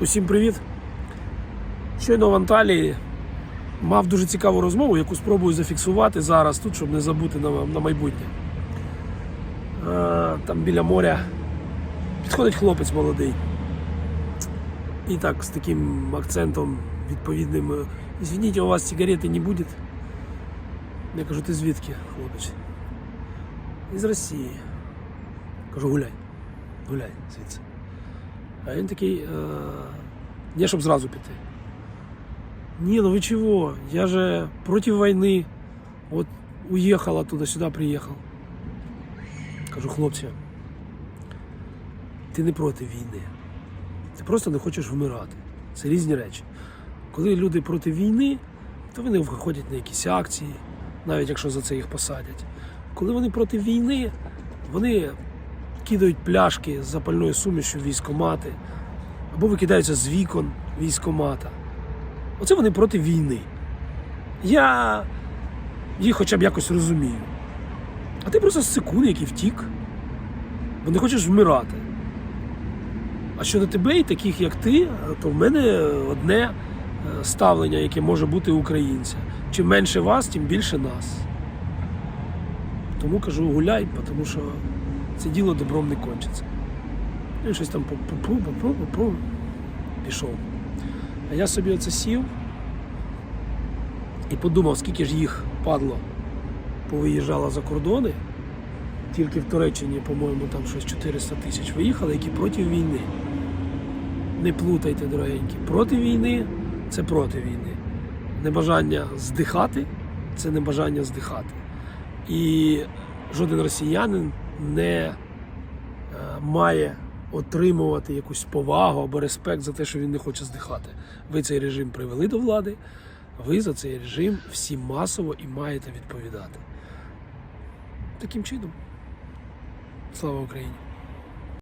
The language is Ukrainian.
Усім привіт! Щойно в Анталії мав дуже цікаву розмову, яку спробую зафіксувати зараз тут, щоб не забути на, на майбутнє. А, там біля моря підходить хлопець молодий. І так, з таким акцентом відповідним. е, Извините, у вас сигарети не буде? Я кажу, ти звідки, хлопець? Із Росії. Кажу, гуляй, гуляй звідси. Він такий, не щоб зразу піти. Ні, ну ви чого? Я же проти війни. От уїхав оттуда, сюди приїхав. Кажу, хлопці, ти не проти війни. Ти просто не хочеш вмирати. Це різні речі. Коли люди проти війни, то вони виходять на якісь акції, навіть якщо за це їх посадять. Коли вони проти війни, вони кидають пляшки з запальною сумішю військомати або викидаються з вікон військомата. Оце вони проти війни. Я їх хоча б якось розумію. А ти просто секунд, який втік, бо не хочеш вмирати. А щодо тебе і таких, як ти, то в мене одне е, ставлення, яке може бути українця. Чим менше вас, тим більше нас. Тому кажу, гуляй, тому що це діло добром не кончиться. Він щось там попу, попу, попу, пішов. А я собі оце сів і подумав, скільки ж їх падло повиїжджало за кордони. Тільки в Туреччині, по-моєму, там щось 400 тисяч виїхали, які проти війни. Не плутайте, дорогенькі. Проти війни це проти війни. Небажання здихати це небажання здихати. І жоден росіянин не е, має отримувати якусь повагу або респект за те, що він не хоче здихати. Ви цей режим привели до влади, ви за цей режим всі масово і маєте відповідати. Таким чином. Слава Україні!